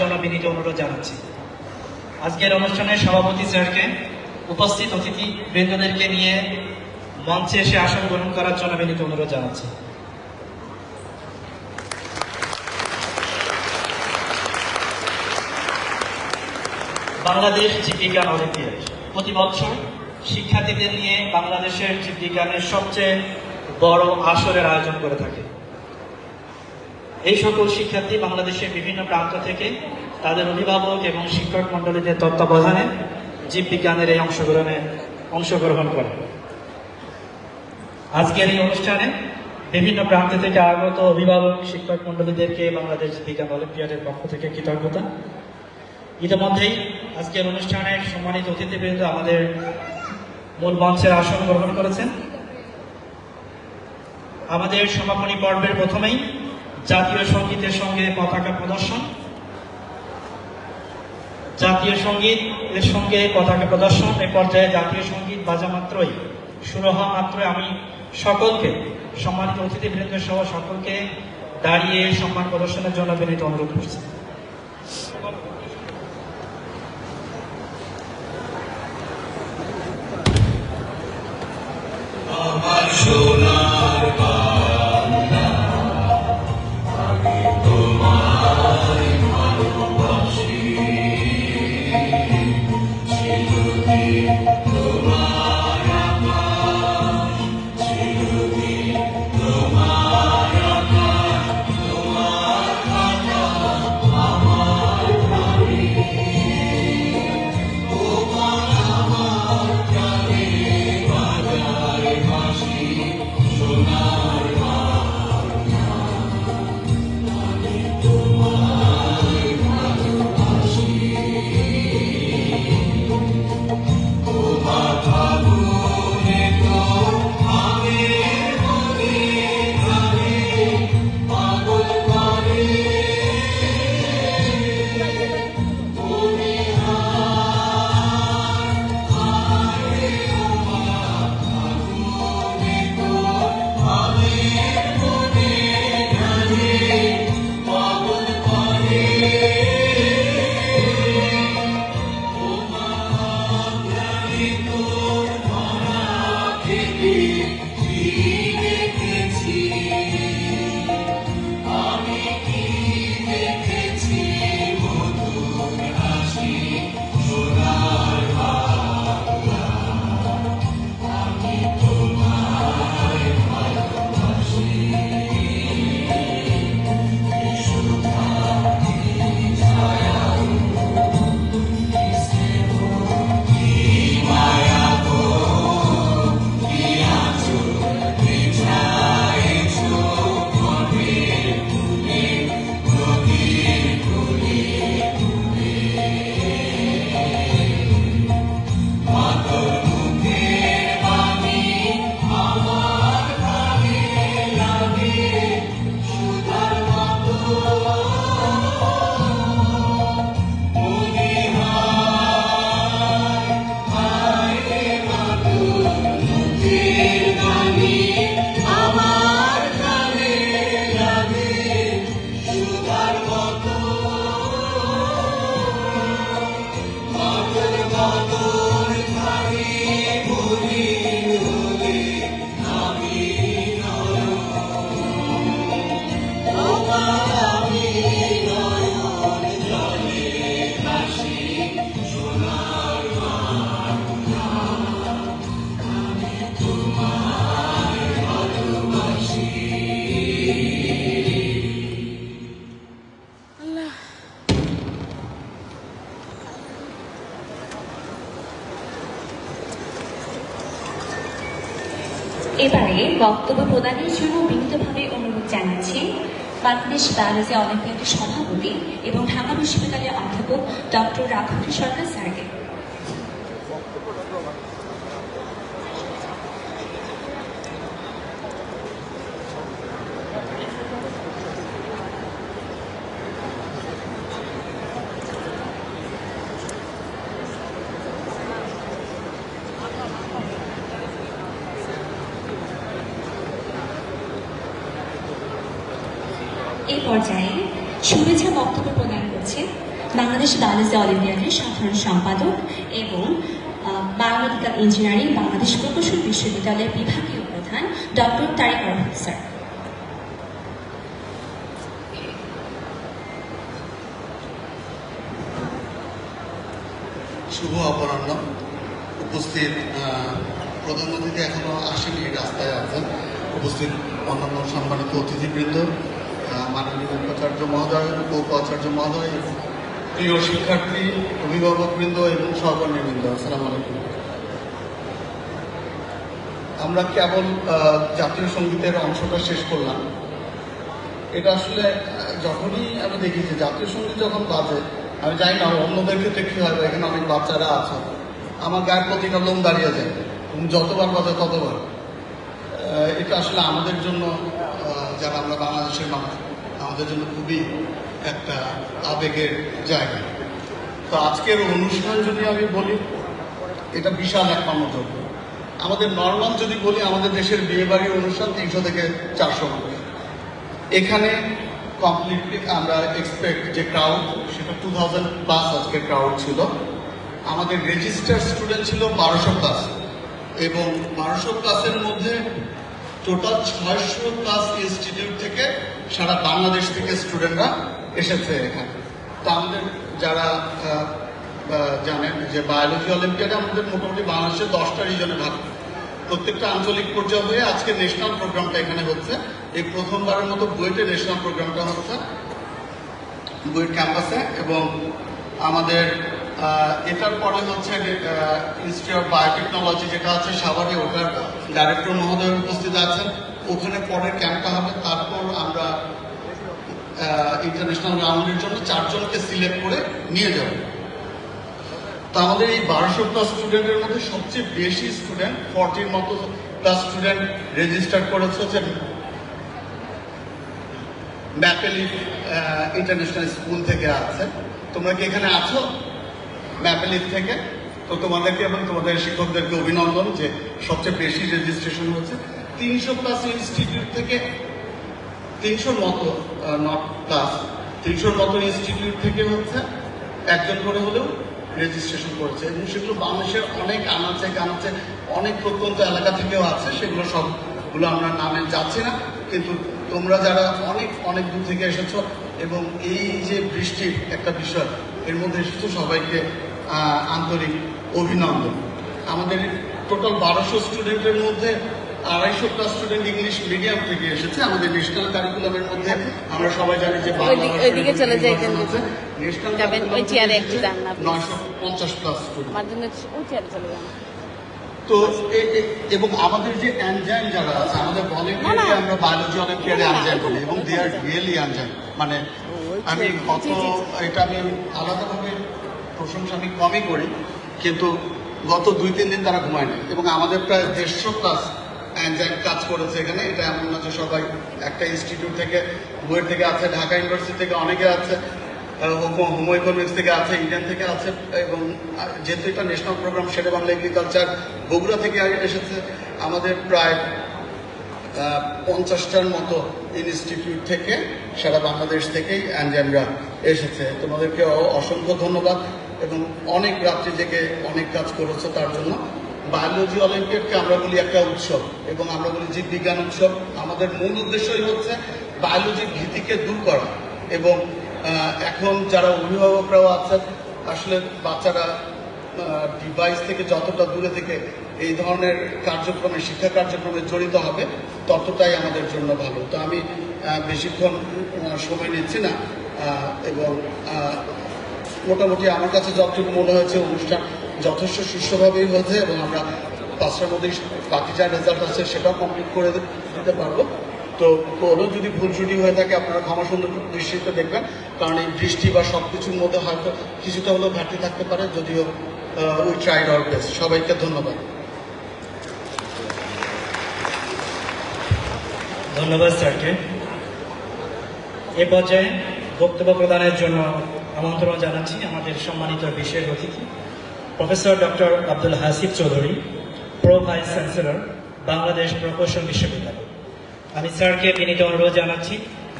জন্য বিনীত অনুরোধ জানাচ্ছি। আজকের অনুষ্ঠানের সভাপতি স্যারকে উপস্থিত অতিথি বৃন্দদেরকে নিয়ে মঞ্চে এসে আসন গ্রহণ করার অনুরোধ জানাচ্ছি। বাংলাদেশ জীববিজ্ঞান অলিম্পিয়াড। প্রতি বছর শিক্ষার্থীদের নিয়ে বাংলাদেশের জীববিজ্ঞানের সবচেয়ে বড় আসরের আয়োজন করে থাকে। এই সকল শিক্ষার্থী বাংলাদেশের বিভিন্ন প্রান্ত থেকে তাদের অভিভাবক এবং শিক্ষক মন্ডলীদের তত্ত্বাবধানে জীববিজ্ঞানের এই অংশগ্রহণে অংশগ্রহণ করে। আজকের এই অনুষ্ঠানে বিভিন্ন প্রান্ত থেকে আগত অভিভাবক, শিক্ষক মন্ডলীদেরকে বাংলাদেশ বিজ্ঞান অলিম্পিয়াডের পক্ষ থেকে কৃতজ্ঞতা। ইতিমধ্যেই আজকের অনুষ্ঠানের সম্মানিত অতিথিবৃন্দ আমাদের মূল মঞ্চের আসন গ্রহণ করেছেন। আমাদের সমাপনী পর্বের প্রথমেই জাতীয় সঙ্গীতের সঙ্গে পতাকা প্রদর্শন। জাতীয় সংগীত এর সঙ্গে পতাকা প্রদর্শন, এ পর্যায়ে জাতীয় সংগীত বাজা মাত্রই শুরু হওয়া মাত্রই আমি সকলকে, সম্মানিত অতিথিবৃন্দ সহ সকলকে দাঁড়িয়ে সম্মান প্রদর্শনের জন্য বিনীত অনুরোধ করছি। আমার বক্তব্য প্রদানের জন্য বিনীতভাবে অনুরোধ জানাচ্ছি। বাংলাদেশ বায়োলজি অলিম্পিয়াডের সভাপতি এবং ঢাকা বিশ্ববিদ্যালয়ের অধ্যাপক ডক্টর রাঘবী সরকার স্যারকে। এই পর্যায়ে শুভেচ্ছা বক্তব্য প্রদান করছে বাংলাদেশ বায়োলজি অলিম্পিয়াডের সাধারণ সম্পাদক এবং বায়োমেডিক্যাল ইঞ্জিনিয়ারিং বাংলাদেশ প্রকৌশল বিশ্ববিদ্যালয়ের বিভাগীয় প্রধান ডক্টর তারিক আরফত স্যার। শুভ অপরাহ্ন। উপস্থিত প্রধান এখনও আসেনি, রাস্তায় আছেন। উপস্থিত অন্যান্য সম্মানিত অতিথিবৃন্দ মাননীয় উপাচার্য মহোদয় উপ উপাচার্য মহোদয়, প্রিয় শিক্ষার্থী, অভিভাবকবৃন্দ এবং সহকর্মীবৃন্দ, আসসালামু আলাইকুম। আমরা কেবল জাতীয় সঙ্গীতের অংশটা শেষ করলাম। এটা আসলে যখনই আমি দেখি যে জাতীয় সংগীত যখন বাজে, আমি জানি না, অন্যদের ক্ষেত্রে কি হয় এখানে অনেক বাচ্চারা আছে, আমার গায়ের প্রতিটা লোম দাঁড়িয়ে যায় যতবার বাজে ততবার। এটা আসলে আমাদের জন্য যারা আমরা বাংলাদেশের মানুষ, আমাদের জন্য খুবই একটা আবেগের জায়গা। তো আজকের অনুষ্ঠান যদি আমি বলি, এটা বিশাল এক কর্মযজ্ঞ আমাদের নর্মাল যদি বলি, আমাদের দেশের বিয়ে বাড়ির অনুষ্ঠান তিনশো থেকে চারশো এখানে কমপ্লিটলি আমরা এক্সপেক্ট যে ক্রাউড সেটা টু থাউজেন্ড প্লাস আজকে ক্রাউড ছিল। আমাদের রেজিস্টার স্টুডেন্ট ছিল বারোশো প্লাস এবং বারোশো প্লাসের মধ্যে টোটাল ছয়শো প্লাস ইনস্টিটিউট থেকে সারা বাংলাদেশ থেকে স্টুডেন্টরা এসেছে এখানে। তো আমাদের যারা জানেন যে বায়োলজি অলিম্পিয়াডে আমাদের মোটামুটি বাংলাদেশের দশটা রিজনে ভাগ। প্রত্যেকটা আঞ্চলিক পর্যায়ে হয়ে আজকে ন্যাশনাল প্রোগ্রামটা এখানে হচ্ছে। এই প্রথমবারের মতো বুয়েটে ন্যাশনাল প্রোগ্রামটা হচ্ছে। বুয়েট ক্যাম্পাসে এবং আমাদের এটার পরে হচ্ছে ইনস্টিটিউট অফ বায়োটেকনোলজি যেটা আছে, সাভারে ওটার ডাইরেক্টর মহোদয় উপস্থিত আছেন। ওখানে পরের ক্যাম্পটা হবে। তারপর আমরা ইন্টারন্যাশনাল রাউন্ডের জন্য চারজনকে সিলেক্ট করে নিয়ে যাব। তো আমাদের এই বারোশো প্লাস স্টুডেন্টের মধ্যে সবচেয়ে বেশি স্টুডেন্ট ফর্টির মতো প্লাস স্টুডেন্ট রেজিস্টার করেছে হচ্ছে ম্যাপেলিফ ইন্টারন্যাশনাল স্কুল থেকে আছে। তোমরা কি এখানে আছো? ম্যাপেলিফ থেকে? তো তোমাদেরকে এবং তোমাদের শিক্ষকদেরকে অভিনন্দন যে সবচেয়ে বেশি রেজিস্ট্রেশন হচ্ছে তিনশো প্লাস ইনস্টিটিউট থেকে তিনশোর মতো নট প্লাস তিনশোর মতো ইনস্টিটিউট থেকে হচ্ছে একজন করে হলেও রেজিস্ট্রেশন করেছে। এবং সেগুলো বাংলাদেশের অনেক আনাচে কানাচে, অনেক প্রত্যন্ত এলাকা থেকেও আছে। সেগুলো সবগুলো আমরা নামে যাচ্ছি না। কিন্তু তোমরা যারা অনেক অনেক দূর থেকে এসেছ এবং এই যে বৃষ্টির একটা বিষয়, এর মধ্যে এসেছ সবাইকে আন্তরিক অভিনন্দন। আমাদের টোটাল বারোশো স্টুডেন্টের মধ্যে আড়াইশো প্লাস স্টুডেন্ট ইংলিশ মিডিয়াম থেকে এসেছে। আমাদের ন্যাশনাল কারিকুলামের মধ্যে আমরা সবাই জানি যে ওইদিকে- ওইদিকে চলে যাইতেন ন্যাশনাল ওই চেয়ারে একটু যান না, please। নয়শো পঞ্চাশ প্লাস স্টুডেন্ট তো এবং আমাদের যে অ্যানজাইম যারা আছে আমাদের না। আমরা বায়োলজি অলিম্পিয়াডে অ্যানজাইম বলি এবং দে আর রিয়েলি অ্যানজাইম মানে আমি জি। এটা আমি আলাদাভাবে প্রশংসা আমি কমই করি, কিন্তু গত দুই, তিন দিন তারা ঘুমায় না এবং আমাদের প্রায় দেড়শো প্লাস অ্যানজাইম কাজ করেছে এখানে। এটা এমন না যে সবাই একটা ইনস্টিটিউট থেকে বইয়ের থেকে আছে, ঢাকা ইউনিভার্সিটি থেকে অনেকে আছে হোমো ইকোনমিক্স থেকে আছে ইন্ডিয়ান থেকে আছে, এবং যেহেতু এটা national programme Shere Bangla agriculture Bogura থেকে এসেছে। আমাদের প্রায় পঞ্চাশটার মতো ইনস্টিটিউট থেকে, সারা বাংলাদেশ থেকেই অ্যানজানরা এসেছে। তোমাদেরকে অসংখ্য ধন্যবাদ। এবং অনেক রাত্রি থেকে অনেক কাজ করেছে তার জন্য। বায়োলজি অলিম্পিয়াডকে আমরা বলি একটা উৎসব এবং আমরা বলি জীববিজ্ঞান উৎসব। আমাদের মূল উদ্দেশ্যই হচ্ছে বায়োলজির ভীতিকে দূর করা এবং এখন যারা অভিভাবকরাও আছেন, আসলে বাচ্চারা ডিভাইস থেকে যতটা দূরে থেকে এই ধরনের কার্যক্রমে, শিক্ষা কার্যক্রমে জড়িত হবে, ততটাই আমাদের জন্য ভালো। তো আমি বেশিক্ষণ সময় নিচ্ছি না এবং মোটামুটি আমার কাছে যতটুকু মনে হয়েছে, অনুষ্ঠান যথেষ্ট সুষ্ঠুভাবেই হয়েছে এবং আমরা পাঁচটার মধ্যেই বাকি যা রেজাল্ট আছে সেটাও কমপ্লিট করে দিতে পারব। তো কোনো যদি ভুল ত্রুটি হয়ে থাকে, আপনারা ক্ষমা সুন্দর দৃষ্টিতে দেখবেন। কারণ এই বৃষ্টি বা সব কিছুর মধ্যে হয়তো কিছুটা হলেও ঘাটতি থাকতে পারে, যদিও উই ট্রাইড আওয়ার বেস্ট সবাইকে ধন্যবাদ। ধন্যবাদ স্যারকে। এ পর্যায়ে বক্তব্য প্রদানের জন্য আমন্ত্রণ জানাচ্ছি আমাদের সম্মানিত বিশেষ অতিথি, professor doctor Abdul Hasif Chowdhury, pro vice chancellor, Bangladesh প্রকৌশল বিশ্ববিদ্যালয়। আমি স্যারকে বিনীত অনুরোধ জানাচ্ছি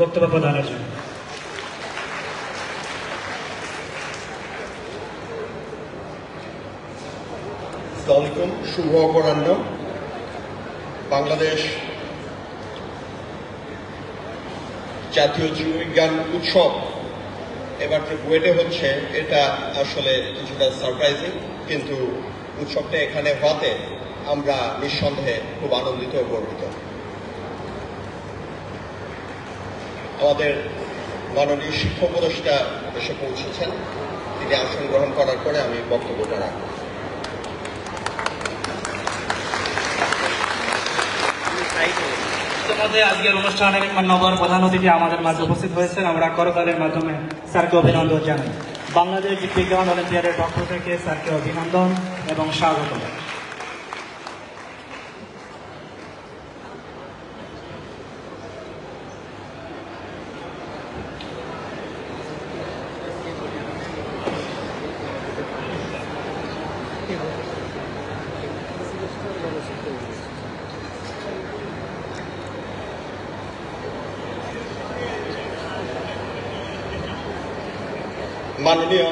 বক্তব্য প্রদানের জন্য। শুভ অপরাহ্ন। বাংলাদেশ জাতীয় জীববিজ্ঞান উৎসব এবার যে বুয়েটে হচ্ছে, এটা আসলে কিছুটা সারপ্রাইজিং কিন্তু উৎসবটা এখানে হওয়াতে আমরা নিঃসন্দেহে খুব আনন্দিত ও গর্বিত। আমাদের মাননীয় শিক্ষক উপদেষ্টা এসে পৌঁছেছেন। তিনি আসন গ্রহণ করার পরে আমি বক্তব্যটা রাখব। ইতিমধ্যে আজকের অনুষ্ঠানে মান্যবর প্রধান অতিথি আমাদের মাঝে উপস্থিত হয়েছেন। আমরা করতালের মাধ্যমে স্যারকে অভিনন্দন জানাই। বাংলাদেশ বিজ্ঞান অলিম্পিয়াডের পক্ষ থেকে স্যারকে অভিনন্দন এবং স্বাগত মাননীয়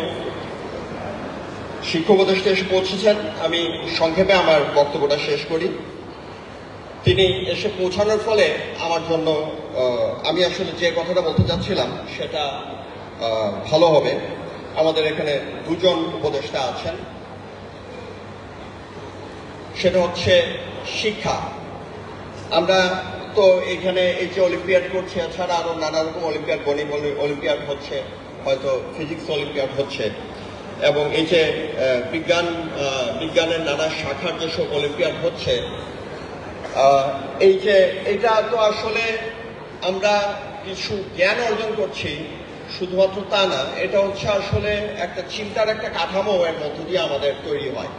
শিক্ষক উপদেষ্টা এসে পৌঁছেছেন। আমি সংক্ষেপে আমার বক্তব্যটা শেষ করি। তিনি এসে পৌঁছানোর ফলে আমার জন্য আমি আসলে যে কথাটা বলতে চাচ্ছিলাম সেটা ভালো হবে। আমাদের এখানে দুজন উপদেষ্টা আছেন। সেটা হচ্ছে শিক্ষা। আমরা তো এখানে এই যে অলিম্পিয়াড করছি, এছাড়া আরও নানা রকম অলিম্পিয়াড গণিত অলিম্পিয়াড হচ্ছে। হয়তো ফিজিক্স অলিম্পিয়াড হচ্ছে। এবং এই যে বিজ্ঞান বিজ্ঞানের নানা শাখার যেসব অলিম্পিয়াড হচ্ছে এই যে, এটা তো আসলে আমরা কিছু জ্ঞান অর্জন করছি, শুধুমাত্র তা না, এটা হচ্ছে আসলে একটা চিন্তার একটা কাঠামো এর মধ্য দিয়ে আমাদের তৈরি হয়।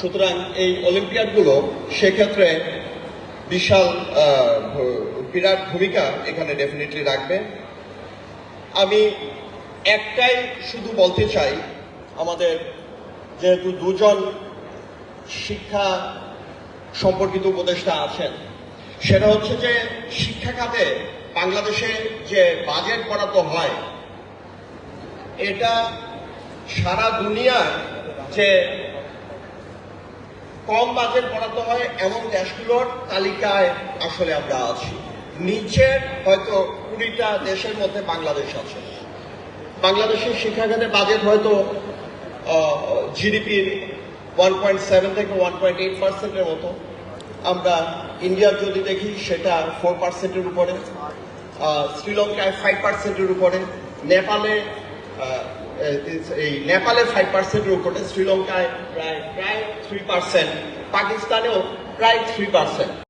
সুতরাং এই অলিম্পিয়াডগুলো সেক্ষেত্রে বিশাল বিরাট ভূমিকা এখানে ডেফিনেটলি রাখবে। আমি একটাই শুধু বলতে চাই, আমাদের যেহেতু দুজন শিক্ষা সম্পর্কিত উপদেষ্টা আছেন, সেটা হচ্ছে যে শিক্ষা খাতে বাংলাদেশে যে বাজেট বরাদ্দ হয়, এটা সারা দুনিয়ায় যে কম বাজেট বরাদ্দ হয় এমন দেশগুলোর তালিকায় আসলে আমরা আছি। নিচের হয়তো কুড়িটা দেশের মধ্যে বাংলাদেশ আছে। বাংলাদেশের শিক্ষাখাতে বাজেট হয়তো জিডিপির ওয়ান পয়েন্ট সেভেন থেকে ওয়ান পয়েন্ট এইট পার্সেন্টের মতো। আমরা ইন্ডিয়ার যদি দেখি, সেটা ফোর পার্সেন্টের উপরে। শ্রীলঙ্কায় ফাইভ পার্সেন্টের উপরে। নেপালে এই নেপালে ফাইভ পার্সেন্টের উপরে। শ্রীলঙ্কায় প্রায় প্রায় থ্রি পার্সেন্ট পাকিস্তানেও প্রায় থ্রি পার্সেন্ট